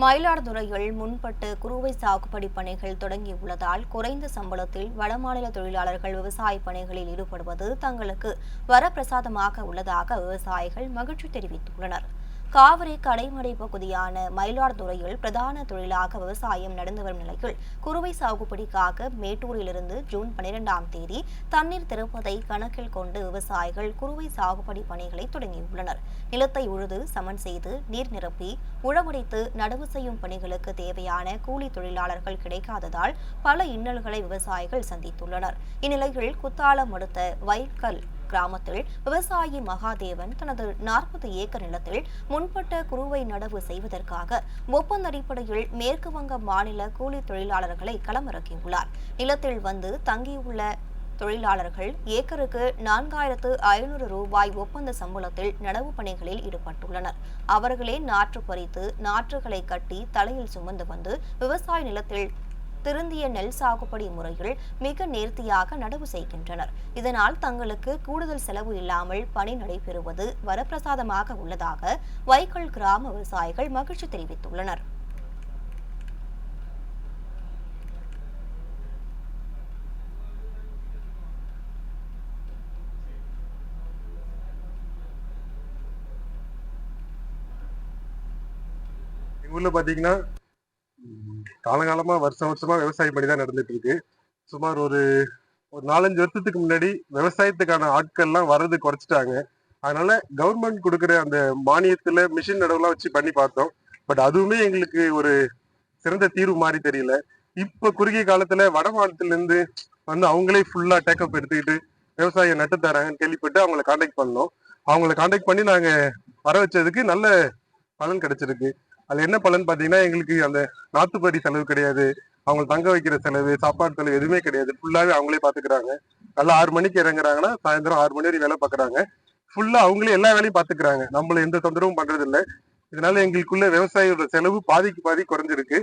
மயிலாடுதுறையில் முன்பட்டு குறுவை சாகுபடி பணிகள் தொடங்கியுள்ளதால் குறைந்த சம்பளத்தில் வடமாநில தொழிலாளர்கள் விவசாய பணிகளில் ஈடுபடுவது தங்களுக்கு வரப்பிரசாதமாக உள்ளதாக விவசாயிகள் மகிழ்ச்சி தெரிவித்துள்ளனர். காவிரி கடைமடை பகுதியான மயிலாடுதுறையில் பிரதான தொழிலாக விவசாயம் நடந்து வரும் நிலையில் குறுவை சாகுபடிக்காக மேட்டூரிலிருந்து ஜூன் பனிரெண்டாம் தேதி தண்ணீர் திறப்பதை கணக்கில் கொண்டு விவசாயிகள் குறுவை சாகுபடி பணிகளை தொடங்கியுள்ளனர். நிலத்தை உழுது சமன் செய்து நீர் நிரப்பி உழவடைத்து நடவு செய்யும் பணிகளுக்கு தேவையான கூலி தொழிலாளர்கள் கிடைக்காததால் பல இன்னல்களை விவசாயிகள் சந்தித்துள்ளனர். இந்நிலையில் குத்தாலம் அடுத்த வைக்கல் கிராமத்தில் விவசாயி மகாதேவன் தனது நாற்பது ஏக்கர் நிலத்தில் முன்பட்ட குறுவை நடவு செய்வதற்காக ஒப்பந்த அடிப்படையில் மேற்கு வங்க மாநில கூலி தொழிலாளர்களை களமிறக்கியுள்ளார். நிலத்தில் வந்து தங்கியுள்ள தொழிலாளர்கள் ஏக்கருக்கு நான்காயிரத்து ஐநூறு ரூபாய் ஒப்பந்த சம்பளத்தில் நடவு பணிகளில் ஈடுபட்டுள்ளனர். அவர்களே நாற்று பறித்து நாற்றுகளை கட்டி தலையில் சுமந்து வந்து விவசாய நிலத்தில் திருந்திய நெல் சாகுபடி முறையில் மிக நேர்த்தியாக நடவு செய்கின்றனர். இதனால் தங்களுக்கு கூடுதல் செலவு இல்லாமல் பணி நடைபெறுவது வரப்பிரசாதமாக உள்ளதாக வைக்கல் கிராம விவசாயிகள் மகிழ்ச்சி தெரிவித்துள்ளனர். எங்க பார்த்தீங்கன்னா காலங்காலமா வருஷம் வருஷமா விவசாயம் பண்ணி தான் நடந்துட்டு இருக்கு சுமார் ஒரு ஒரு நாலஞ்சு வருஷத்துக்கு முன்னாடி விவசாயத்துக்கான ஆட்கள்லாம் வர்றது குறைச்சிட்டாங்க. அதனால கவர்மெண்ட் கொடுக்குற அந்த மானியத்துல மிஷின் நடவுலாம் வச்சு பண்ணி பார்த்தோம். பட் அதுவுமே எங்களுக்கு ஒரு சிறந்த தீர்வு மாதிரி தெரியல. இப்ப குறுகிய காலத்துல வட மாநிலத்துல இருந்து வந்து அவங்களே ஃபுல்லா டேக்கப் எடுத்துக்கிட்டு விவசாயம் நட்டு தராங்கன்னு கேள்விப்பட்டு அவங்கள கான்டாக்ட் பண்ணோம். அவங்கள கான்டாக்ட் பண்ணி நாங்க வர வச்சதுக்கு நல்ல பலன் கிடைச்சிருக்கு. அது என்ன பலன் பாத்தீங்கன்னா எங்களுக்கு அந்த நாத்துப்படி செலவு கிடையாது. அவங்க தங்க வைக்கிற செலவு சாப்பாடு செலவு எதுவுமே கிடையாது. ஃபுல்லாவே அவங்களே பாத்துக்கிறாங்க. நல்லா ஆறு மணிக்கு இறங்குறாங்கன்னா சாயந்தரம் ஆறு மணி வரை வேலை பாக்குறாங்க. ஃபுல்லா அவங்களே எல்லா வேலையும் பாத்துக்கிறாங்க. நம்மள எந்த தொந்தரவும் பண்றது இல்லை இதனால எங்களுக்குள்ள விவசாயியோட செலவு பாதிக்கு பாதி குறைஞ்சிருக்கு.